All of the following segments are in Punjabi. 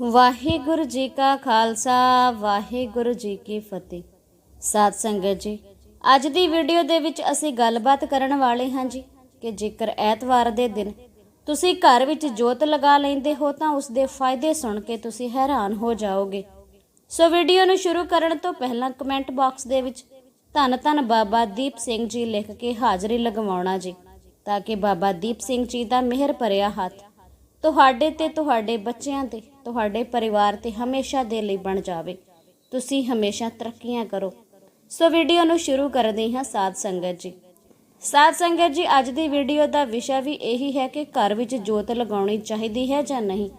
ਵਾਹਿਗੁਰੂ ਜੀ ਕਾ ਖਾਲਸਾ, ਵਾਹਿਗੁਰੂ ਜੀ ਕੀ ਫਤਿਹ। ਸਾਧ ਸੰਗਤ ਜੀ, ਅੱਜ ਦੀ ਵੀਡੀਓ ਦੇ ਵਿੱਚ ਅਸੀਂ ਗੱਲਬਾਤ ਕਰਨ ਵਾਲੇ ਹਾਂ ਜੀ ਕਿ ਜੇਕਰ ਐਤਵਾਰ ਦੇ ਦਿਨ ਤੁਸੀਂ ਘਰ ਵਿੱਚ ਜੋਤ ਲਗਾ ਲੈਂਦੇ ਹੋ ਤਾਂ ਉਸ ਦੇ ਫਾਇਦੇ ਸੁਣ ਕੇ ਤੁਸੀਂ ਹੈਰਾਨ ਹੋ ਜਾਓਗੇ। ਸੋ ਵੀਡੀਓ ਨੂੰ ਸ਼ੁਰੂ ਕਰਨ ਤੋਂ ਪਹਿਲਾਂ ਕਮੈਂਟ ਬਾਕਸ ਦੇ ਵਿੱਚ ਧੰਨ ਧੰਨ ਬਾਬਾ ਦੀਪ ਸਿੰਘ ਜੀ ਲਿਖ ਕੇ ਹਾਜ਼ਰੀ ਲਗਵਾਉਣਾ ਜੀ, ਤਾਂ ਕਿ ਬਾਬਾ ਦੀਪ ਸਿੰਘ ਜੀ ਦਾ ਮਿਹਰ ਭਰਿਆ ਹੱਥ ਤੁਹਾਡੇ ਤੇ, ਤੁਹਾਡੇ ਬੱਚਿਆਂ ਤੇ, ਤੁਹਾਡੇ ਪਰਿਵਾਰ ਤੇ ਹਮੇਸ਼ਾ ਦੇ ਲਈ ਬਣ ਜਾਵੇ। ਤੁਸੀਂ ਹਮੇਸ਼ਾ ਤਰੱਕੀਆਂ ਕਰੋ। ਸੋ ਵੀਡੀਓ ਨੂੰ ਸ਼ੁਰੂ ਕਰਦੇ ਹਾਂ ਸਾਧ ਸੰਗਤ ਜੀ। ਸਾਧ ਸੰਗਤ ਜੀ, ਅੱਜ ਦੀ ਵੀਡੀਓ ਦਾ ਵਿਸ਼ਾ ਵੀ ਇਹੀ ਹੈ ਕਿ ਘਰ ਵਿੱਚ ਜੋਤ ਲਗਾਉਣੀ ਚਾਹੀਦੀ ਹੈ ਜਾਂ ਨਹੀਂ।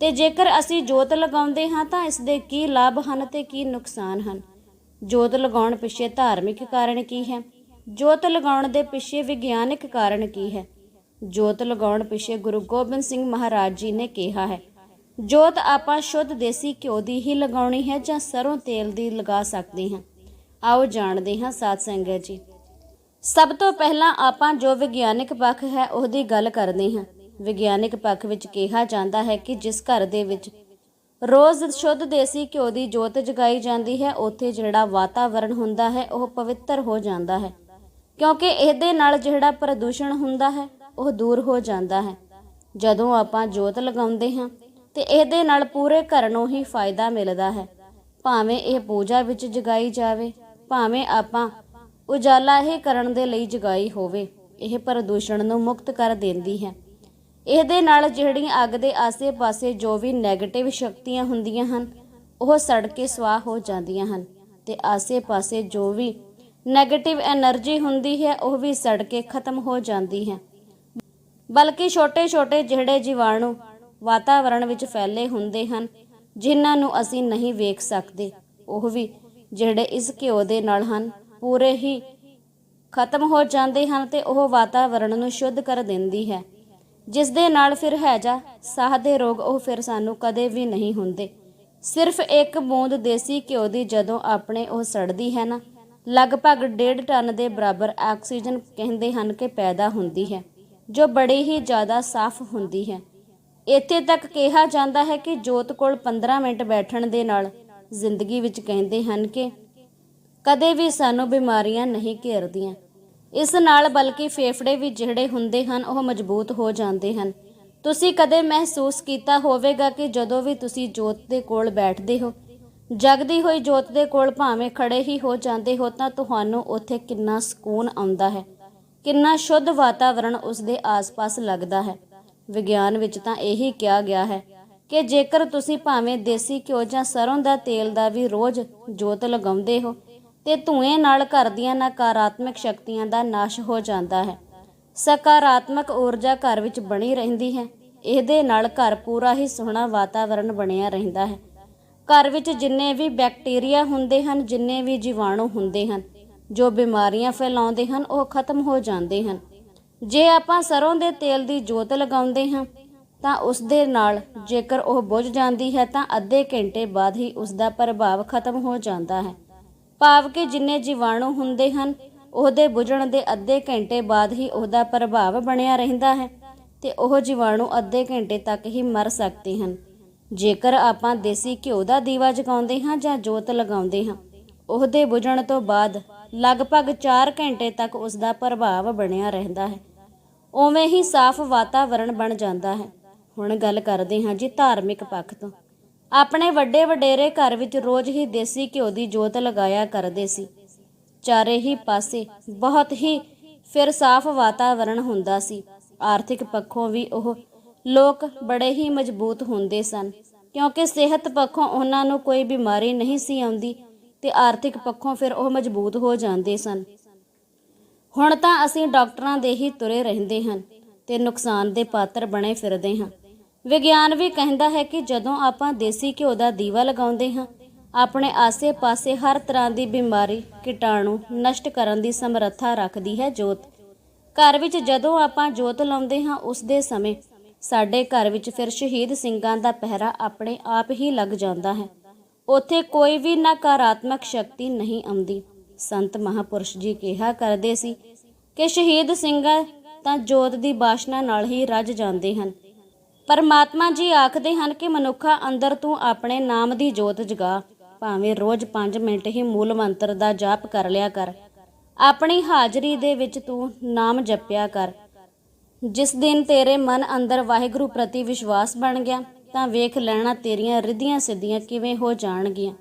ਤੇ ਜੇਕਰ ਅਸੀਂ ਜੋਤ ਲਗਾਉਂਦੇ ਹਾਂ ਤਾਂ ਇਸ ਦੇ ਕੀ ਲਾਭ ਹਨ ਤੇ ਕੀ ਨੁਕਸਾਨ ਹਨ? ਜੋਤ ਲਗਾਉਣ ਪਿੱਛੇ ਧਾਰਮਿਕ ਕਾਰਨ ਕੀ ਹੈ? ਜੋਤ ਲਗਾਉਣ ਦੇ ਪਿੱਛੇ ਵਿਗਿਆਨਿਕ ਕਾਰਨ ਕੀ ਹੈ? ਜੋਤ ਲਗਾਉਣ ਪਿੱਛੇ ਗੁਰੂ ਗੋਬਿੰਦ ਸਿੰਘ ਮਹਾਰਾਜ ਜੀ ਨੇ ਕਿਹਾ ਹੈ, ਜੋਤ, ਆਪਾਂ ਸ਼ੁੱਧ ਦੇਸੀ ਘਿਓ ਦੀ ਹੀ ਲਗਾਉਣੀ ਹੈ ਜਾਂ ਸਰੋਂ ਤੇਲ ਦੀ ਲਗਾ ਸਕਦੇ ਹਾਂ? ਆਓ ਜਾਣਦੇ ਹਾਂ ਸਾਧ ਸੰਗਤ ਜੀ। ਸਭ ਤੋਂ ਪਹਿਲਾਂ ਆਪਾਂ ਜੋ ਵਿਗਿਆਨਿਕ ਪੱਖ ਹੈ ਉਹਦੀ ਗੱਲ ਕਰਦੇ ਹਾਂ। ਵਿਗਿਆਨਿਕ ਪੱਖ ਵਿੱਚ ਕਿਹਾ ਜਾਂਦਾ ਹੈ ਕਿ ਜਿਸ ਘਰ ਦੇ ਵਿੱਚ ਰੋਜ਼ ਸ਼ੁੱਧ ਦੇਸੀ ਘਿਓ ਦੀ ਜੋਤ ਜਗਾਈ ਜਾਂਦੀ ਹੈ, ਉੱਥੇ ਜਿਹੜਾ ਵਾਤਾਵਰਣ ਹੁੰਦਾ ਹੈ ਉਹ ਪਵਿੱਤਰ ਹੋ ਜਾਂਦਾ ਹੈ। ਕਿਉਂਕਿ ਇਹਦੇ ਨਾਲ ਜਿਹੜਾ ਪ੍ਰਦੂਸ਼ਣ ਹੁੰਦਾ ਹੈ ਉਹ ਦੂਰ ਹੋ ਜਾਂਦਾ ਹੈ। ਜਦੋਂ ਆਪਾਂ ਜੋਤ ਲਗਾਉਂਦੇ ਹਾਂ, ਤੇ ਇਹਦੇ ਨਾਲ ਪੂਰੇ ਘਰ ਨੂੰ ਹੀ ਫਾਇਦਾ ਮਿਲਦਾ ਹੈ। ਭਾਵੇਂ ਇਹ ਪੂਜਾ ਵਿੱਚ ਜਗਾਈ ਜਾਵੇ, ਭਾਵੇਂ ਆਪਾਂ ਉਜਾਲਾ ਇਹ ਕਰਨ ਦੇ ਲਈ ਜਗਾਈ ਹੋਵੇ, ਇਹ ਪ੍ਰਦੂਸ਼ਣ ਨੂੰ ਮੁਕਤ ਕਰ ਦਿੰਦੀ ਹੈ। ਇਹਦੇ ਨਾਲ ਜਿਹੜੀਆਂ ਅੱਗ ਦੇ ਆਸੇ-ਪਾਸੇ ਜੋ ਵੀ ਨੈਗੇਟਿਵ ਸ਼ਕਤੀਆਂ ਹੁੰਦੀਆਂ ਹਨ, ਉਹ ਸੜ ਕੇ ਸਵਾਹ ਹੋ ਜਾਂਦੀਆਂ ਹਨ ਤੇ ਆਸੇ-ਪਾਸੇ ਜੋ ਵੀ ਨੈਗੇਟਿਵ એનર્ਜੀ ਹੁੰਦੀ ਹੈ, ਉਹ ਵੀ ਸੜ ਕੇ ਖਤਮ ਹੋ ਜਾਂਦੀ ਹੈ। ਬਲਕਿ ਛੋਟੇ-ਛੋਟੇ ਜਿਹੜੇ ਜੀਵਾਣੂ ਵਾਤਾਵਰਣ ਵਿੱਚ ਫੈਲੇ ਹੁੰਦੇ ਹਨ, ਜਿਨ੍ਹਾਂ ਨੂੰ ਅਸੀਂ ਨਹੀਂ ਵੇਖ ਸਕਦੇ, ਉਹ ਵੀ ਜਿਹੜੇ ਇਸ ਘਿਓ ਦੇ ਨਾਲ ਹਨ, ਪੂਰੇ ਹੀ ਖਤਮ ਹੋ ਜਾਂਦੇ ਹਨ ਤੇ ਉਹ ਵਾਤਾਵਰਣ ਨੂੰ ਸ਼ੁੱਧ ਕਰ ਦਿੰਦੀ ਹੈ। ਜਿਸ ਦੇ ਨਾਲ ਫਿਰ ਹੈਜਾ ਸਾਹ ਦੇ ਰੋਗ, ਉਹ ਫਿਰ ਸਾਨੂੰ ਕਦੇ ਵੀ ਨਹੀਂ ਹੁੰਦੇ। ਸਿਰਫ ਇੱਕ ਬੂੰਦ ਦੇਸੀ ਘਿਓ ਦੀ ਜਦੋਂ ਆਪਣੇ ਉਹ ਸੜਦੀ ਹੈ ਨਾ, ਲਗਭਗ 1.5 ਟਨ ਦੇ ਬਰਾਬਰ ਆਕਸੀਜਨ ਕਹਿੰਦੇ ਹਨ ਕਿ ਪੈਦਾ ਹੁੰਦੀ ਹੈ। ਜੋ ਬੜੀ ਹੀ ਜ਼ਿਆਦਾ ਸਾਫ਼ ਹੁੰਦੀ ਹੈ। ਇੱਥੇ ਤੱਕ ਕਿਹਾ ਜਾਂਦਾ ਹੈ ਕਿ ਜੋਤ ਕੋਲ 15 ਮਿੰਟ ਬੈਠਣ ਦੇ ਨਾਲ ਜ਼ਿੰਦਗੀ ਵਿੱਚ ਕਹਿੰਦੇ ਹਨ ਕਿ ਕਦੇ ਵੀ ਸਾਨੂੰ ਬਿਮਾਰੀਆਂ ਨਹੀਂ ਘੇਰਦੀਆਂ। ਇਸ ਨਾਲ ਬਲਕਿ ਫੇਫੜੇ ਵੀ ਜਿਹੜੇ ਹੁੰਦੇ ਹਨ, ਉਹ ਮਜ਼ਬੂਤ ਹੋ ਜਾਂਦੇ ਹਨ। ਤੁਸੀਂ ਕਦੇ ਮਹਿਸੂਸ ਕੀਤਾ ਹੋਵੇਗਾ ਕਿ ਜਦੋਂ ਵੀ ਤੁਸੀਂ ਜੋਤ ਦੇ ਕੋਲ ਬੈਠਦੇ ਹੋ, ਜਗਦੀ ਹੋਈ ਜੋਤ ਦੇ ਕੋਲ ਭਾਵੇਂ ਖੜੇ ਹੀ ਹੋ ਜਾਂਦੇ ਹੋ, ਤਾਂ ਤੁਹਾਨੂੰ ਉੱਥੇ ਕਿੰਨਾ ਸਕੂਨ ਆਉਂਦਾ ਹੈ। ਕਿੰਨਾ ਸ਼ੁੱਧ ਵਾਤਾਵਰਣ ਉਸ ਦੇ ਆਸ-ਪਾਸ ਲੱਗਦਾ ਹੈ। ਵਿਗਿਆਨ ਵਿੱਚ ਤਾਂ ਇਹੀ ਕਿਹਾ ਗਿਆ ਹੈ ਕਿ ਜੇਕਰ ਤੁਸੀਂ ਭਾਵੇਂ ਦੇਸੀ ਘਿਓ ਜਾਂ ਸਰੋਂ ਦਾ ਤੇਲ ਦਾ ਵੀ ਰੋਜ਼ ਜੋਤ ਲਗਾਉਂਦੇ ਹੋ, ਤੇ ਧੂਏ ਨਾਲ ਘਰ ਦੀਆਂ ਨਕਾਰਾਤਮਕ ਸ਼ਕਤੀਆਂ ਦਾ ਨਾਸ਼ ਹੋ ਜਾਂਦਾ ਹੈ। ਸਕਾਰਾਤਮਕ ਊਰਜਾ ਘਰ ਵਿੱਚ ਬਣੀ ਰਹਿੰਦੀ ਹੈ। ਇਹਦੇ ਨਾਲ ਘਰ ਪੂਰਾ ਹੀ ਸੋਹਣਾ ਵਾਤਾਵਰਣ ਬਣਿਆ ਰਹਿੰਦਾ ਹੈ। ਘਰ ਵਿੱਚ ਜਿੰਨੇ ਵੀ ਬੈਕਟੀਰੀਆ ਹੁੰਦੇ ਹਨ, ਜਿੰਨੇ ਵੀ ਜੀਵਾਣੂ ਹੁੰਦੇ ਹਨ ਜੋ ਬਿਮਾਰੀਆਂ ਫੈਲਾਉਂਦੇ ਹਨ, ਉਹ ਖਤਮ ਹੋ ਜਾਂਦੇ ਹਨ। ਜੇ ਆਪਾਂ ਸਰੋਂ ਦੇ ਤੇਲ ਦੀ ਜੋਤ ਲਗਾਉਂਦੇ ਹਾਂ, ਤਾਂ ਉਸ ਦੇ ਨਾਲ ਜੇਕਰ ਉਹ ਬੁਝ ਜਾਂਦੀ ਹੈ, ਤਾਂ ਅੱਧੇ ਘੰਟੇ ਬਾਅਦ ਹੀ ਉਸ ਦਾ ਪ੍ਰਭਾਵ ਖਤਮ ਹੋ ਜਾਂਦਾ ਹੈ। ਭਾਵ ਕਿ ਜਿੰਨੇ ਜੀਵਾਣੂ ਹੁੰਦੇ ਹਨ, ਉਹਦੇ ਬੁਝਣ ਦੇ ਅੱਧੇ ਘੰਟੇ ਬਾਅਦ ਹੀ ਉਹਦਾ ਪ੍ਰਭਾਵ ਬਣਿਆ ਰਹਿੰਦਾ ਹੈ ਤੇ ਉਹ ਜੀਵਾਣੂ ਅੱਧੇ ਘੰਟੇ ਤੱਕ ਹੀ ਮਰ ਸਕਦੇ ਹਨ। ਜੇਕਰ ਆਪਾਂ ਦੇਸੀ ਘਿਓ ਦਾ ਦੀਵਾ ਜਗਾਉਂਦੇ ਹਾਂ ਜਾਂ ਜੋਤ ਲਗਾਉਂਦੇ ਹਾਂ, ਉਹਦੇ ਬੁਝਣ ਤੋਂ ਬਾਅਦ ਲਗਭਗ 4 ਘੰਟੇ ਤੱਕ ਉਸ ਦਾ ਪ੍ਰਭਾਵ ਬਣਿਆ ਰਹਿੰਦਾ ਹੈ। ਉਵੇਂ ਹੀ ਸਾਫ਼ ਵਾਤਾਵਰਣ ਬਣ ਜਾਂਦਾ ਹੈ। ਹੁਣ ਗੱਲ ਕਰਦੇ ਹਾਂ ਜੀ ਧਾਰਮਿਕ ਪੱਖ ਤੋਂ। ਆਪਣੇ ਵੱਡੇ ਵਡੇਰੇ ਘਰ ਵਿੱਚ ਰੋਜ਼ ਹੀ ਦੇਸੀ ਘਿਓ ਦੀ ਜੋਤ ਲਗਾਇਆ ਕਰਦੇ ਸੀ। ਚਾਰੇ ਹੀ ਪਾਸੇ ਬਹੁਤ ਹੀ ਫਿਰ ਸਾਫ਼ ਵਾਤਾਵਰਣ ਹੁੰਦਾ ਸੀ। ਆਰਥਿਕ ਪੱਖੋਂ ਵੀ ਉਹ ਲੋਕ ਬੜੇ ਹੀ ਮਜ਼ਬੂਤ ਹੁੰਦੇ ਸਨ। ਕਿਉਂਕਿ ਸਿਹਤ ਪੱਖੋਂ ਉਹਨਾਂ ਨੂੰ ਕੋਈ ਬਿਮਾਰੀ ਨਹੀਂ ਸੀ ਆਉਂਦੀ। ਤੇ ਆਰਥਿਕ ਪੱਖੋਂ ਫਿਰ ਉਹ ਮਜ਼ਬੂਤ ਹੋ ਜਾਂਦੇ ਸਨ। ਹੁਣ ਤਾਂ ਅਸੀਂ ਡਾਕਟਰਾਂ ਦੇ ਹੀ ਤੁਰੇ ਰਹਿੰਦੇ ਹਨ ਤੇ ਨੁਕਸਾਨ ਦੇ ਪਾਤਰ ਬਣੇ ਫਿਰਦੇ ਹਾਂ। ਵਿਗਿਆਨ ਵੀ ਕਹਿੰਦਾ ਹੈ ਕਿ ਜਦੋਂ ਆਪਾਂ ਦੇਸੀ ਘਿਓ ਦਾ ਦੀਵਾ ਲਗਾਉਂਦੇ ਹਾਂ, ਆਪਣੇ ਆਸੇ-ਪਾਸੇ ਹਰ ਤਰ੍ਹਾਂ ਦੀ ਬਿਮਾਰੀ, ਕੀਟਾਣੂ ਨਸ਼ਟ ਕਰਨ ਦੀ ਸਮਰੱਥਾ ਰੱਖਦੀ ਹੈ ਜੋਤ। ਘਰ ਵਿੱਚ ਜਦੋਂ ਆਪਾਂ ਜੋਤ ਲਾਉਂਦੇ ਹਾਂ, ਉਸ ਦੇ ਸਮੇਂ ਸਾਡੇ ਘਰ ਵਿੱਚ ਫਿਰ ਸ਼ਹੀਦ ਸਿੰਘਾਂ ਦਾ ਪਹਿਰਾ ਆਪਣੇ ਆਪ ਹੀ ਲੱਗ ਜਾਂਦਾ ਹੈ। ਉੱਥੇ ਕੋਈ ਵੀ ਨਕਾਰਾਤਮਕ ਸ਼ਕਤੀ ਨਹੀਂ ਆਉਂਦੀ। ਸੰਤ ਮਹਾਪੁਰਸ਼ ਜੀ ਕਿਹਾ ਕਰਦੇ ਸੀ ਕਿ ਸ਼ਹੀਦ ਸਿੰਘ ਤਾਂ ਜੋਤ ਦੀ ਬਾਸ਼ਨਾ ਨਾਲ ਹੀ ਰੱਜ ਜਾਂਦੇ ਹਨ। ਪਰਮਾਤਮਾ ਜੀ ਆਖਦੇ ਹਨ ਕਿ ਮਨੁੱਖਾ ਅੰਦਰ ਤੂੰ ਆਪਣੇ ਨਾਮ ਦੀ ਜੋਤ ਜਗਾ, ਭਾਵੇਂ ਰੋਜ਼ 5 ਮਿੰਟ ਹੀ ਮੂਲ ਮੰਤਰ ਦਾ ਜਾਪ ਕਰ ਲਿਆ ਕਰ। ਆਪਣੀ ਹਾਜ਼ਰੀ ਦੇ ਵਿੱਚ ਤੂੰ ਨਾਮ ਜਪਿਆ ਕਰ। ਜਿਸ ਦਿਨ ਤੇਰੇ ਮਨ ਅੰਦਰ ਵਾਹਿਗੁਰੂ ਪ੍ਰਤੀ ਵਿਸ਼ਵਾਸ ਬਣ ਗਿਆ ਤਾਂ ਵੇਖ ਲੈਣਾ ਤੇਰੀਆਂ ਰਿੱਧੀਆਂ ਸਿੱਧੀਆਂ ਕਿਵੇਂ ਹੋ ਜਾਣਗੀਆਂ।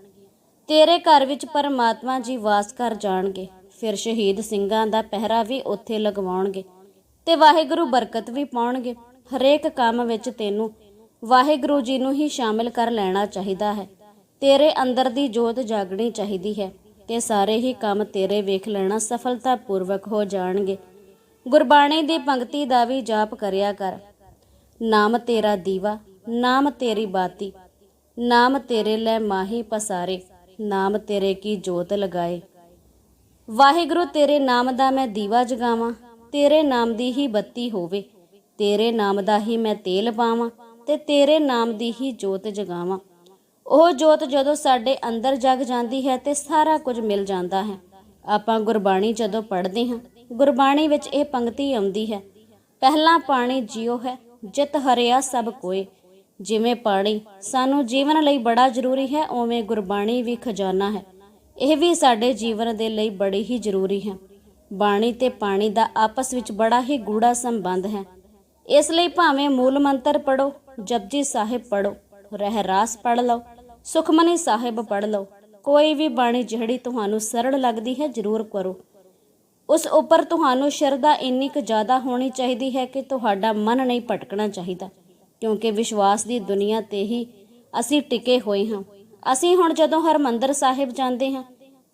ਤੇਰੇ ਘਰ ਵਿੱਚ ਪਰਮਾਤਮਾ ਜੀ ਵਾਸ ਕਰ ਜਾਣਗੇ। ਫਿਰ ਸ਼ਹੀਦ ਸਿੰਘਾਂ ਦਾ ਪਹਿਰਾ ਵੀ ਉੱਥੇ ਲਗਵਾਉਣਗੇ ਤੇ ਵਾਹਿਗੁਰੂ ਬਰਕਤ ਵੀ ਪਾਉਣਗੇ। ਹਰੇਕ ਕੰਮ ਵਿੱਚ ਤੈਨੂੰ ਵਾਹਿਗੁਰੂ ਜੀ ਨੂੰ ਹੀ ਸ਼ਾਮਿਲ ਕਰ ਲੈਣਾ ਚਾਹੀਦਾ ਹੈ। ਤੇਰੇ ਅੰਦਰ ਦੀ ਜੋਤ ਜਾਗਣੀ ਚਾਹੀਦੀ ਹੈ ਤੇ ਸਾਰੇ ਹੀ ਕੰਮ ਤੇਰੇ ਵੇਖ ਲੈਣਾ ਸਫਲਤਾਪੂਰਵਕ ਹੋ ਜਾਣਗੇ। ਗੁਰਬਾਣੀ ਦੀ ਪੰਕਤੀ ਦਾ ਵੀ ਜਾਪ ਕਰਿਆ ਕਰ। ਨਾਮ ਤੇਰਾ ਦੀਵਾ ਨਾਮ ਤੇਰੀ ਬਾਤੀ, ਨਾਮ ਤੇਰੇ ਲੈ ਮਾਹੀ ਪਸਾਰੇ, ਨਾਮ ਤੇਰੇ ਕੀ ਜੋਤ ਲਗਾਏ। ਵਾਹਿਗੁਰੂ, ਤੇਰੇ ਨਾਮ ਦਾ ਮੈਂ ਦੀਵਾ ਜਗਾਵਾਂ, ਤੇਰੇ ਨਾਮ ਦੀ ਹੀ ਬੱਤੀ ਹੋਵੇ, ਤੇਰੇ ਨਾਮ ਦਾ ਹੀ ਮੈਂ ਤੇਲ ਪਾਵਾਂ ਤੇ ਤੇਰੇ ਨਾਮ ਦੀ ਹੀ ਜੋਤ ਜਗਾਵਾਂ। ਉਹ ਜੋਤ ਜਦੋਂ ਸਾਡੇ ਅੰਦਰ ਜਗ ਜਾਂਦੀ ਹੈ ਤੇ ਸਾਰਾ ਕੁਝ ਮਿਲ ਜਾਂਦਾ ਹੈ। ਆਪਾਂ ਗੁਰਬਾਣੀ ਜਦੋਂ ਪੜ੍ਹਦੇ ਹਾਂ, ਗੁਰਬਾਣੀ ਵਿੱਚ ਇਹ ਪੰਕਤੀ ਆਉਂਦੀ ਹੈ, ਪਹਿਲਾ ਪਾਣੀ ਜਿਉ ਹੈ, ਜਿਤ ਹਰਿਆ ਸਭ ਕੋਏ ਜਿਵੇਂ ਪਾਣੀ, ਸਾਨੂੰ ਜੀਵਨ ਲਈ ਬੜਾ ਜ਼ਰੂਰੀ ਹੈ, ਉਵੇਂ ਗੁਰਬਾਣੀ ਵੀ ਖਜ਼ਾਨਾ ਹੈ। ਇਹ ਵੀ ਸਾਡੇ ਜੀਵਨ ਦੇ ਲਈ ਬੜੀ ਹੀ ਜ਼ਰੂਰੀ ਹੈ। ਬਾਣੀ ਤੇ ਪਾਣੀ ਦਾ ਆਪਸ ਵਿੱਚ ਬੜਾ ਹੀ ਗੂੜਾ ਸੰਬੰਧ ਹੈ। ਇਸ ਲਈ ਭਾਵੇਂ ਮੂਲ ਮੰਤਰ ਪੜੋ ਜਪਜੀ ਸਾਹਿਬ ਪੜੋ ਰਹਿਰਾਸ ਪੜ ਲਓ, ਸੁਖਮਨੀ ਸਾਹਿਬ ਪੜ ਲਓ, ਕੋਈ ਵੀ ਬਾਣੀ ਜਿਹੜੀ ਤੁਹਾਨੂੰ ਸਰਲ ਲੱਗਦੀ ਹੈ, ਜ਼ਰੂਰ ਕਰੋ ਉਸ ਉੱਪਰ ਤੁਹਾਨੂੰ ਸ਼ਰਧਾ ਇੰਨੀ ਕੁ ਜ਼ਿਆਦਾ ਹੋਣੀ ਚਾਹੀਦੀ ਹੈ ਕਿ ਤੁਹਾਡਾ ਮਨ ਨਹੀਂ ਭਟਕਣਾ ਚਾਹੀਦਾ। ਕਿਉਂਕਿ ਵਿਸ਼ਵਾਸ ਦੀ ਦੁਨੀਆ ਤੇ ਹੀ ਅਸੀਂ ਟਿਕੇ ਹੋਏ ਹਾਂ। ਅਸੀਂ ਹੁਣ ਜਦੋਂ ਹਰਮੰਦਰ ਸਾਹਿਬ ਜਾਂਦੇ ਹਾਂ,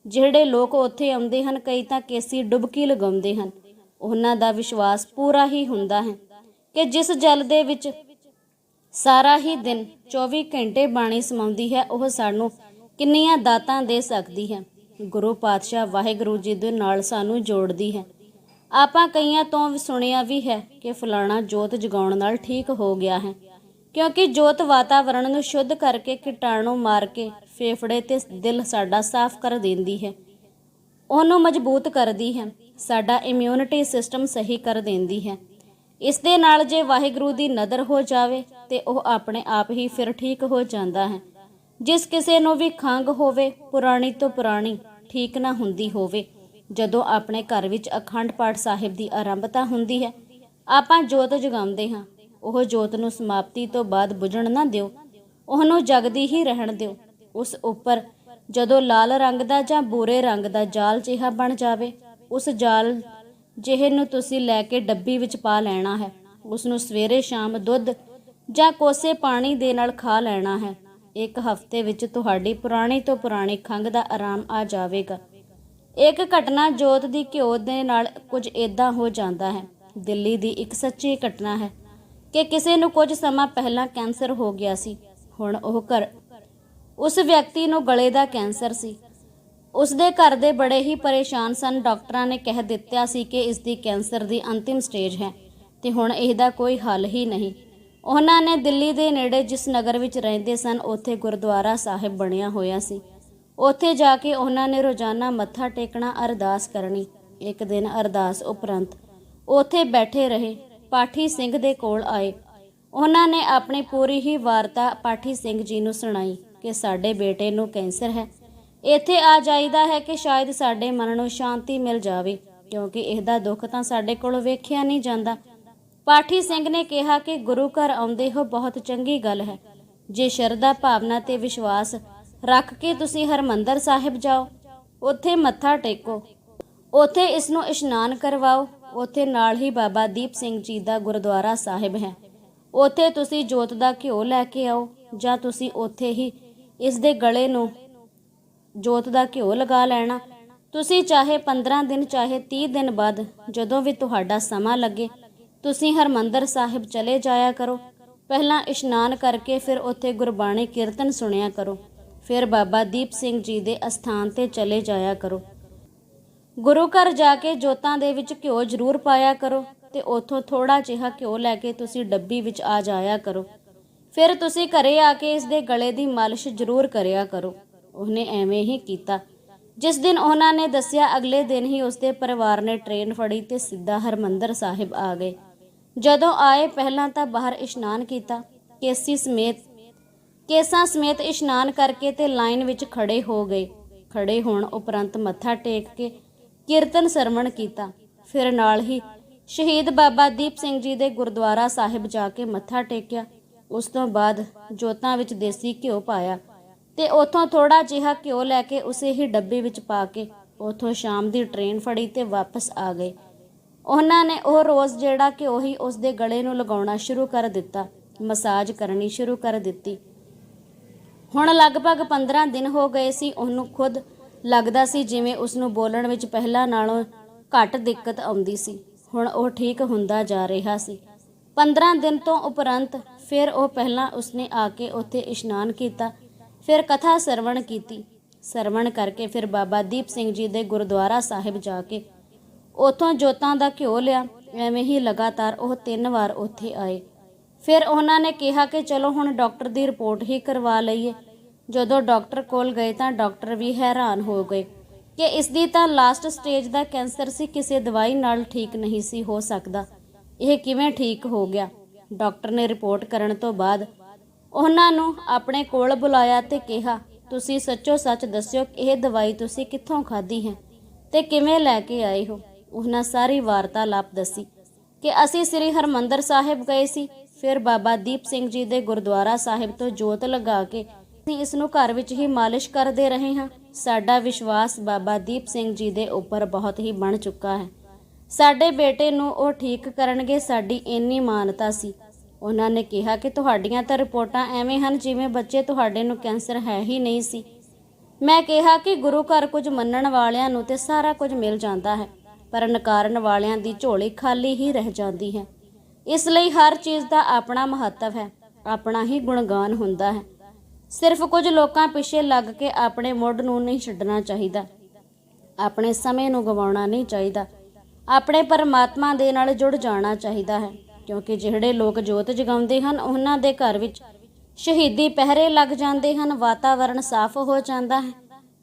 ਜਿਹੜੇ ਲੋਕ ਉੱਥੇ ਆਉਂਦੇ ਹਨ, ਕਈ ਤਾਂ ਕੇਸੀ ਡੁਬਕੀ ਲਗਾਉਂਦੇ ਹਨ। ਉਹਨਾਂ ਦਾ ਵਿਸ਼ਵਾਸ ਪੂਰਾ ਹੀ ਹੁੰਦਾ ਹੈ ਕਿ ਜਿਸ ਜਲ ਦੇ ਵਿੱਚ ਸਾਰਾ ਹੀ ਦਿਨ 24 ਘੰਟੇ ਬਾਣੀ ਸਮਾਉਂਦੀ ਹੈ, ਉਹ ਸਾਨੂੰ ਕਿੰਨੀਆਂ ਦਾਤਾਂ ਦੇ ਸਕਦੀ ਹੈ। ਗੁਰੂ ਪਾਤਸ਼ਾਹ ਵਾਹਿਗੁਰੂ ਜੀ ਦੇ ਨਾਲ ਸਾਨੂੰ ਜੋੜਦੀ ਹੈ। ਆਪਾਂ ਕਈਆਂ ਤੋਂ ਸੁਣਿਆ ਵੀ ਹੈ ਕਿ ਫਲਾਣਾ ਜੋਤ ਜਗਾਉਣ ਨਾਲ ਠੀਕ ਹੋ ਗਿਆ ਹੈ। ਕਿਉਂਕਿ ਜੋਤ ਵਾਤਾਵਰਣ ਨੂੰ ਸ਼ੁੱਧ ਕਰਕੇ ਕੀਟਾਣੂ ਮਾਰ ਕੇ ਫੇਫੜੇ ਤੇ ਦਿਲ ਸਾਡਾ ਸਾਫ਼ ਕਰ ਦਿੰਦੀ ਹੈ। ਉਹਨੂੰ ਮਜ਼ਬੂਤ ਕਰਦੀ ਹੈ। ਸਾਡਾ ਇਮਿਊਨਿਟੀ ਸਿਸਟਮ ਸਹੀ ਕਰ ਦਿੰਦੀ ਹੈ। ਇਸ ਦੇ ਨਾਲ ਜੇ ਵਾਹਿਗੁਰੂ ਦੀ ਨਦਰ ਹੋ ਜਾਵੇ ਤੇ ਉਹ ਆਪਣੇ ਆਪ ਹੀ ਫਿਰ ਠੀਕ ਹੋ ਜਾਂਦਾ ਹੈ। ਜਿਸ ਕਿਸੇ ਨੂੰ ਵੀ ਖੰਗ ਹੋਵੇ, ਪੁਰਾਣੀ ਤੋਂ ਪੁਰਾਣੀ ਠੀਕ ਨਾ ਹੁੰਦੀ ਹੋਵੇ। ਜਦੋਂ ਆਪਣੇ ਘਰ ਵਿੱਚ ਅਖੰਡ ਪਾਠ ਸਾਹਿਬ ਦੀ ਆਰੰਭਤਾ ਹੁੰਦੀ ਹੈ, ਆਪਾਂ ਜੋਤ ਜਗਾਉਂਦੇ ਹਾਂ। ਉਹ ਜੋਤ ਨੂੰ ਸਮਾਪਤੀ ਤੋਂ ਬਾਅਦ ਬੁਝਣ ਨਾ ਦਿਓ। ਉਹਨੂੰ ਜਗਦੀ ਹੀ ਰਹਿਣ ਦਿਓ। ਉਸ ਉੱਪਰ ਜਦੋਂ ਲਾਲ ਰੰਗ ਦਾ ਜਾਂ ਬੂਰੇ ਰੰਗ ਦਾ ਜਾਲ ਜਿਹਾ ਬਣ ਜਾਵੇ, ਉਸ ਜਾਲ ਜਿਹੇ ਨੂੰ ਤੁਸੀਂ ਲੈ ਕੇ ਡੱਬੀ ਵਿੱਚ ਪਾ ਲੈਣਾ ਹੈ। ਉਸ ਨੂੰ ਸਵੇਰੇ ਸ਼ਾਮ ਦੁੱਧ ਜਾਂ ਕੋਸੇ ਪਾਣੀ ਦੇ ਨਾਲ ਖਾ ਲੈਣਾ ਹੈ। ਇੱਕ ਹਫ਼ਤੇ ਵਿੱਚ ਤੁਹਾਡੀ ਪੁਰਾਣੀ ਤੋਂ ਪੁਰਾਣੀ ਖੰਘ ਦਾ ਆਰਾਮ ਆ ਜਾਵੇਗਾ। ਇੱਕ ਘਟਨਾ ਜੋਤ ਦੀ ਘਿਓ ਦੇ ਨਾਲ ਕੁਝ ਇਦਾਂ ਹੋ ਜਾਂਦਾ ਹੈ। ਦਿੱਲੀ ਦੀ ਇੱਕ ਸੱਚੀ ਘਟਨਾ ਹੈ ਕਿ ਕਿਸੇ ਨੂੰ ਕੁਝ ਸਮਾਂ ਪਹਿਲਾਂ ਕੈਂਸਰ ਹੋ ਗਿਆ ਸੀ। ਹੁਣ ਉਹ ਘਰ ਉਸ ਵਿਅਕਤੀ ਨੂੰ ਗਲੇ ਦਾ ਕੈਂਸਰ ਸੀ। ਉਸ ਦੇ ਘਰ ਦੇ ਬੜੇ ਹੀ ਪਰੇਸ਼ਾਨ ਸਨ। ਡਾਕਟਰਾਂ ਨੇ ਕਹਿ ਦਿੱਤਾ ਸੀ ਕਿ ਇਸ ਦੀ ਕੈਂਸਰ ਦੀ ਅੰਤਿਮ ਸਟੇਜ ਹੈ ਤੇ ਹੁਣ ਇਹਦਾ ਕੋਈ ਹੱਲ ਹੀ ਨਹੀਂ। ਉਹਨਾਂ ਨੇ ਦਿੱਲੀ ਦੇ ਨੇੜੇ ਜਿਸ ਨਗਰ ਵਿੱਚ ਰਹਿੰਦੇ ਸਨ, ਉੱਥੇ ਗੁਰਦੁਆਰਾ ਸਾਹਿਬ ਬਣਿਆ ਹੋਇਆ ਸੀ। ਉੱਥੇ ਜਾ ਕੇ ਉਹਨਾਂ ਨੇ ਰੋਜ਼ਾਨਾ ਮੱਥਾ ਟੇਕਣਾ ਅਰਦਾਸ ਕਰਨੀ। ਇੱਕ ਦਿਨ ਅਰਦਾਸ ਉਪਰੰਤ ਉੱਥੇ ਬੈਠੇ ਰਹੇ ਪਾਠੀ ਸਿੰਘ ਦੇ ਕੋਲ ਆਏ। ਉਹਨਾਂ ਨੇ ਆਪਣੀ ਪੂਰੀ ਹੀ ਵਾਰਤਾ ਪਾਠੀ ਸਿੰਘ ਜੀ ਨੂੰ ਸੁਣਾਈ ਕਿ ਸਾਡੇ ਬੇਟੇ ਨੂੰ ਕੈਂਸਰ ਹੈ। ਇੱਥੇ ਆ ਜਾਈਦਾ ਹੈ ਕਿ ਸ਼ਾਇਦ ਸਾਡੇ ਮਨ ਨੂੰ ਸ਼ਾਂਤੀ ਮਿਲ ਜਾਵੇ, ਕਿਉਂਕਿ ਇਹਦਾ ਦੁੱਖ ਤਾਂ ਸਾਡੇ ਕੋਲ ਵੇਖਿਆ ਨਹੀਂ ਜਾਂਦਾ। ਪਾਠੀ ਸਿੰਘ ਨੇ ਕਿਹਾ ਕਿ ਗੁਰੂ ਘਰ ਆਉਂਦੇ ਹੋ ਬਹੁਤ ਚੰਗੀ ਗੱਲ ਹੈ। ਜੇ ਸ਼ਰਧਾ ਭਾਵਨਾ ਤੇ ਵਿਸ਼ਵਾਸ ਰੱਖ ਕੇ ਤੁਸੀਂ ਹਰਮੰਦਰ ਸਾਹਿਬ ਜਾਓ। ਉੱਥੇ ਮੱਥਾ ਟੇਕੋ। ਉੱਥੇ ਇਸ ਨੂੰ ਇਸ਼ਨਾਨ ਕਰਵਾਓ। ਉੱਥੇ ਨਾਲ ਹੀ ਬਾਬਾ ਦੀਪ ਸਿੰਘ ਜੀ ਦਾ ਗੁਰਦੁਆਰਾ ਸਾਹਿਬ ਹੈ। ਉੱਥੇ ਤੁਸੀਂ ਜੋਤ ਦਾ ਘਿਓ ਲੈ ਕੇ ਆਓ ਜਾਂ ਤੁਸੀਂ ਉੱਥੇ ਹੀ ਇਸ ਦੇ ਗਲੇ ਨੂੰ ਜੋਤ ਦਾ ਘਿਓ ਲਗਾ ਲੈਣਾ। ਤੁਸੀਂ ਚਾਹੇ 15 ਦਿਨ, ਚਾਹੇ 30 ਦਿਨ ਬਾਅਦ ਜਦੋਂ ਵੀ ਤੁਹਾਡਾ ਸਮਾਂ ਲੱਗੇ, ਤੁਸੀਂ ਹਰਮੰਦਰ ਸਾਹਿਬ ਚਲੇ ਜਾਇਆ ਕਰੋ। ਪਹਿਲਾਂ ਇਸ਼ਨਾਨ ਕਰਕੇ ਫਿਰ ਉੱਥੇ ਗੁਰਬਾਣੀ ਕੀਰਤਨ ਸੁਣਿਆ ਕਰੋ। ਫਿਰ ਬਾਬਾ ਦੀਪ ਸਿੰਘ ਜੀ ਦੇ ਅਸਥਾਨ ਤੇ ਚਲੇ ਜਾਇਆ ਕਰੋ। ਗੁਰੂ ਘਰ ਜਾ ਕੇ ਜੋਤਾਂ ਦੇ ਵਿੱਚ ਘਿਓ ਜ਼ਰੂਰ ਪਾਇਆ ਕਰੋ ਤੇ ਉਥੋਂ ਥੋੜਾ ਜਿਹਾ ਘਿਓ ਲੈ ਕੇ ਤੁਸੀਂ ਡੱਬੀ ਵਿੱਚ ਆ ਜਾਇਆ ਕਰੋ। ਫਿਰ ਤੁਸੀਂ ਘਰੇ ਆ ਕੇ ਇਸ ਦੇ ਗਲੇ ਦੀ ਮਾਲਿਸ਼ ਜ਼ਰੂਰ ਕਰਿਆ ਕਰੋ। ਉਹਨੇ ਐਵੇਂ ਹੀ ਕੀਤਾ। ਜਿਸ ਦਿਨ ਉਹਨਾਂ ਨੇ ਦੱਸਿਆ, ਅਗਲੇ ਦਿਨ ਹੀ ਉਸਦੇ ਪਰਿਵਾਰ ਨੇ ਟ੍ਰੇਨ ਫੜੀ ਤੇ ਸਿੱਧਾ ਹਰਮੰਦਰ ਸਾਹਿਬ ਆ ਗਏ। ਜਦੋਂ ਆਏ, ਪਹਿਲਾਂ ਤਾਂ ਬਾਹਰ ਇਸ਼ਨਾਨ ਕੀਤਾ, ਕੇਸੀ ਸਮੇਤ ਕੇਸਾਂ ਸਮੇਤ ਇਸ਼ਨਾਨ ਕਰਕੇ ਤੇ ਲਾਈਨ ਵਿੱਚ ਖੜੇ ਹੋ ਗਏ। ਖੜੇ ਹੋਣ ਉਪਰੰਤ ਮੱਥਾ ਟੇਕ ਕੇ ਕੀਰਤਨ ਸਰਵਣ ਕੀਤਾ। ਫਿਰ ਨਾਲ ਹੀ ਸ਼ਹੀਦ ਬਾਬਾ ਦੀਪ ਸਿੰਘ ਜੀ ਦੇ ਗੁਰਦੁਆਰਾ ਸਾਹਿਬ ਜਾ ਕੇ ਮੱਥਾ ਟੇਕਿਆ। ਉਸ ਤੋਂ ਬਾਅਦ ਜੋਤਾਂ ਵਿੱਚ ਦੇਸੀ ਘਿਓ ਪਾਇਆ ਤੇ ਉਥੋਂ ਥੋੜਾ ਜਿਹਾ ਘਿਓ ਲੈ ਕੇ ਉਸੇ ਹੀ ਡੱਬੇ ਵਿੱਚ ਪਾ ਕੇ ਉਥੋਂ ਸ਼ਾਮ ਦੀ ਟ੍ਰੇਨ ਫੜੀ ਤੇ ਵਾਪਸ ਆ ਗਏ। ਉਹਨਾਂ ਨੇ ਉਹ ਰੋਜ਼ ਜਿਹੜਾ ਘਿਓ ਹੀ ਉਸ ਦੇ ਗਲੇ ਨੂੰ ਲਗਾਉਣਾ ਸ਼ੁਰੂ ਕਰ ਦਿੱਤਾ, ਮਸਾਜ ਕਰਨੀ ਸ਼ੁਰੂ ਕਰ ਦਿੱਤੀ। ਹੁਣ ਲਗਭਗ 15 ਦਿਨ ਹੋ ਗਏ ਸੀ, ਉਹਨੂੰ ਖੁਦ ਲੱਗਦਾ ਸੀ ਜਿਵੇਂ ਉਸ ਨੂੰ ਬੋਲਣ ਵਿੱਚ ਪਹਿਲਾਂ ਨਾਲੋਂ ਘੱਟ ਦਿੱਕਤ ਆਉਂਦੀ ਸੀ। ਹੁਣ ਉਹ ਠੀਕ ਹੁੰਦਾ ਜਾ ਰਿਹਾ ਸੀ। 15 ਦਿਨ ਤੋਂ ਉਪਰੰਤ ਫਿਰ ਉਹ ਪਹਿਲਾਂ ਉਸਨੇ ਆ ਕੇ ਉੱਥੇ ਇਸ਼ਨਾਨ ਕੀਤਾ, ਫਿਰ ਕਥਾ ਸਰਵਣ ਕੀਤੀ। ਸਰਵਣ ਕਰਕੇ ਫਿਰ ਬਾਬਾ ਦੀਪ ਸਿੰਘ ਜੀ ਦੇ ਗੁਰਦੁਆਰਾ ਸਾਹਿਬ ਜਾ ਕੇ ਉਥੋਂ ਜੋਤਾਂ ਦਾ ਘਿਓ ਲਿਆ। ਐਵੇਂ ਹੀ ਲਗਾਤਾਰ ਉਹ ਤਿੰਨ ਵਾਰ ਉੱਥੇ ਆਏ। ਫਿਰ ਉਹਨਾਂ ਨੇ ਕਿਹਾ ਕਿ ਚਲੋ ਹੁਣ ਡਾਕਟਰ ਦੀ ਰਿਪੋਰਟ ਹੀ ਕਰਵਾ ਲਈਏ। ਜਦੋਂ ਡਾਕਟਰ ਕੋਲ ਗਏ ਤਾਂ ਡਾਕਟਰ ਵੀ ਹੈਰਾਨ ਹੋ ਗਏ ਕਿ ਇਸ ਦੀ ਤਾਂ ਲਾਸਟ ਸਟੇਜ ਦਾ ਕੈਂਸਰ ਸੀ, ਕਿਸੇ ਦਵਾਈ ਨਾਲ ਠੀਕ ਨਹੀਂ ਸੀ ਹੋ ਸਕਦਾ। ਇਹ ਕਿਵੇਂ ਠੀਕ ਹੋ ਗਿਆ? ਡਾਕਟਰ ਨੇ ਰਿਪੋਰਟ ਕਰਨ ਤੋਂ ਬਾਅਦ ਉਹਨਾਂ ਨੂੰ ਆਪਣੇ ਕੋਲ ਬੁਲਾਇਆ ਤੇ ਕਿਹਾ, ਤੁਸੀਂ ਸੱਚੋ ਸੱਚ ਦੱਸਿਓ ਕਿ ਇਹ ਦਵਾਈ ਤੁਸੀਂ ਕਿੱਥੋਂ ਖਾਧੀ ਹੈ ਤੇ ਕਿਵੇਂ ਲੈ ਕੇ ਆਏ ਹੋ? ਉਹਨਾਂ ਸਾਰੀ ਵਾਰਤਾਲਾਪ ਦੱਸੀ ਕਿ ਅਸੀਂ ਸ੍ਰੀ ਹਰਮੰਦਰ ਸਾਹਿਬ ਗਏ ਸੀ। ਫਿਰ ਬਾਬਾ ਦੀਪ ਸਿੰਘ ਜੀ ਦੇ ਗੁਰਦੁਆਰਾ ਸਾਹਿਬ ਤੋਂ ਜੋਤ ਲਗਾ ਕੇ ਅਸੀਂ ਇਸ ਨੂੰ ਘਰ ਵਿੱਚ ਹੀ ਮਾਲਿਸ਼ ਕਰਦੇ ਰਹੇ ਹਾਂ। ਸਾਡਾ ਵਿਸ਼ਵਾਸ ਬਾਬਾ ਦੀਪ ਸਿੰਘ ਜੀ ਦੇ ਉੱਪਰ ਬਹੁਤ ਹੀ ਬਣ ਚੁੱਕਾ ਹੈ। ਸਾਡੇ ਬੇਟੇ ਨੂੰ ਉਹ ਠੀਕ ਕਰਨਗੇ, ਸਾਡੀ ਇੰਨੀ ਮਾਨਤਾ ਸੀ। ਉਹਨਾਂ ਨੇ ਕਿਹਾ ਕਿ ਤੁਹਾਡੀਆਂ ਤਾਂ ਰਿਪੋਰਟਾਂ ਐਵੇਂ ਹਨ ਜਿਵੇਂ ਬੱਚੇ ਤੁਹਾਡੇ ਨੂੰ ਕੈਂਸਰ ਹੈ ਹੀ ਨਹੀਂ ਸੀ। ਮੈਂ ਕਿਹਾ ਕਿ ਗੁਰੂ ਘਰ ਕੁਝ ਮੰਨਣ ਵਾਲਿਆਂ ਨੂੰ ਤੇ ਸਾਰਾ ਕੁਝ ਮਿਲ ਜਾਂਦਾ ਹੈ, ਪਰ ਨਕਾਰਨ ਵਾਲਿਆਂ ਦੀ ਝੋਲੀ ਖਾਲੀ ਹੀ ਰਹਿ ਜਾਂਦੀ ਹੈ। ਇਸ ਲਈ ਹਰ ਚੀਜ਼ ਦਾ ਆਪਣਾ ਮਹੱਤਵ ਹੈ, ਆਪਣਾ ਹੀ ਗੁਣਗਾਨ ਹੁੰਦਾ ਹੈ। ਸਿਰਫ ਕੁਝ ਲੋਕਾਂ ਪਿੱਛੇ ਲੱਗ ਕੇ ਆਪਣੇ ਮੁੱਢ ਨੂੰ ਨਹੀਂ ਛੱਡਣਾ ਚਾਹੀਦਾ। ਆਪਣੇ ਸਮੇਂ ਨੂੰ ਗਵਾਉਣਾ ਨਹੀਂ ਚਾਹੀਦਾ। ਆਪਣੇ ਪਰਮਾਤਮਾ ਦੇ ਨਾਲ ਜੁੜ ਜਾਣਾ ਚਾਹੀਦਾ ਹੈ, ਕਿਉਂਕਿ ਜਿਹੜੇ ਲੋਕ ਜੋਤ ਜਗਾਉਂਦੇ ਹਨ, ਉਹਨਾਂ ਦੇ ਘਰ ਵਿੱਚ ਸ਼ਹੀਦੀ ਪਹਿਰੇ ਲੱਗ ਜਾਂਦੇ ਹਨ, ਵਾਤਾਵਰਣ ਸਾਫ਼ ਹੋ ਜਾਂਦਾ ਹੈ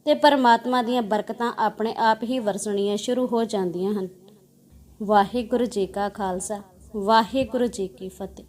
ਤੇ ਪਰਮਾਤਮਾ ਦੀਆਂ ਬਰਕਤਾਂ ਆਪਣੇ ਆਪ ਹੀ ਵਰਸਣੀਆਂ ਸ਼ੁਰੂ ਹੋ ਜਾਂਦੀਆਂ ਹਨ। ਵਾਹਿਗੁਰੂ ਜੀ ਕਾ ਖਾਲਸਾ। ਵਾਹਿਗੁਰੂ ਜੀ ਕੀ ਫਤਿਹ।